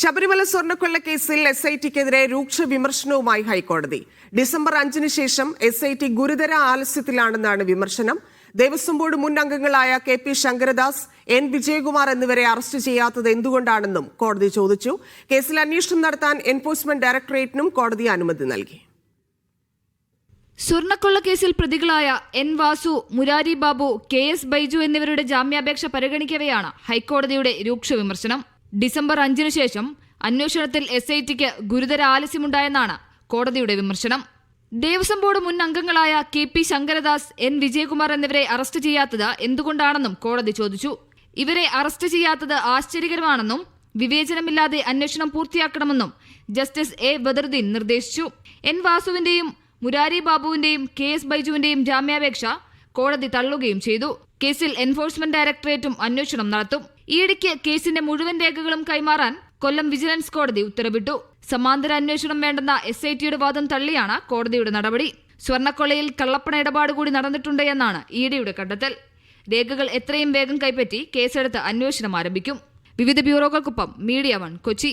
ശബരിമല സ്വർണക്കൊള്ള കേസിൽ S I ടിക്കെതിരെ രൂക്ഷ വിമർശനവുമായി ഹൈക്കോടതി. ഡിസംബർ അഞ്ചിന് ശേഷം എസ് ഐ ടി ഗുരുതര ആലസ്യത്തിലാണെന്നാണ് വിമർശനം. ദേവസ്വം ബോർഡ് മുൻ അംഗങ്ങളായ K P Sankaradas N Vijayakumar എന്നിവരെ അറസ്റ്റ് ചെയ്യാത്തത് എന്തുകൊണ്ടാണെന്നും കോടതി ചോദിച്ചു. കേസിൽ അന്വേഷണം നടത്താൻ എൻഫോഴ്സ്മെന്റ് ഡയറക്ടറേറ്റിനും കോടതി അനുമതി നൽകി. സ്വർണക്കൊള്ള കേസിൽ പ്രതികളായ N Vasu Murari Babu K S Baiju എന്നിവരുടെ ജാമ്യാപേക്ഷ പരിഗണിക്കവെയാണ് ഹൈക്കോടതിയുടെ രൂക്ഷ വിമർശനം. ഡിസംബർ അഞ്ചിനു ശേഷം അന്വേഷണത്തിൽ എസ് ഐ ടിക്ക് ഗുരുതര ആലസ്യമുണ്ടായെന്നാണ് കോടതിയുടെ വിമർശനം. ദേവസ്വം ബോർഡ് മുൻ അംഗങ്ങളായ K P Sankaradas N Vijayakumar എന്നിവരെ അറസ്റ്റ് ചെയ്യാത്തത് എന്തുകൊണ്ടാണെന്നും കോടതി ചോദിച്ചു. ഇവരെ അറസ്റ്റ് ചെയ്യാത്തത് ആശ്ചര്യകരമാണെന്നും വിവേചനമില്ലാതെ അന്വേഷണം പൂർത്തിയാക്കണമെന്നും ജസ്റ്റിസ് എ ബദറുദ്ദീൻ നിർദ്ദേശിച്ചു. എൻ വാസുവിന്റെയും മുരാരി ബാബുവിന്റെയും കെ എസ് ബൈജുവിന്റെയും ജാമ്യാപേക്ഷ കോടതി തള്ളുകയും ചെയ്തു. കേസിൽ എൻഫോഴ്സ്മെന്റ് ഡയറക്ടറേറ്റും അന്വേഷണം നടത്തും. ഈയിടയ്ക്ക് കേസിന്റെ മുഴുവൻ രേഖകളും കൈമാറാൻ കൊല്ലം വിജിലൻസ് കോടതി ഉത്തരവിട്ടു. സമാന്തര അന്വേഷണം വേണ്ടെന്ന എസ് ഐ ടിയുടെ വാദം തള്ളിയാണ് കോടതിയുടെ നടപടി. സ്വർണക്കൊള്ളയിൽ കള്ളപ്പണ ഇടപാട് കൂടി നടന്നിട്ടുണ്ട് എന്നാണ് ഇഡിയുടെ കണ്ടെത്തൽ. രേഖകൾ എത്രയും വേഗം കൈപ്പറ്റി കേസെടുത്ത് അന്വേഷണം ആരംഭിക്കും. വിവിധ ബ്യൂറോകൾക്കൊപ്പം മീഡിയ വൺ കൊച്ചി.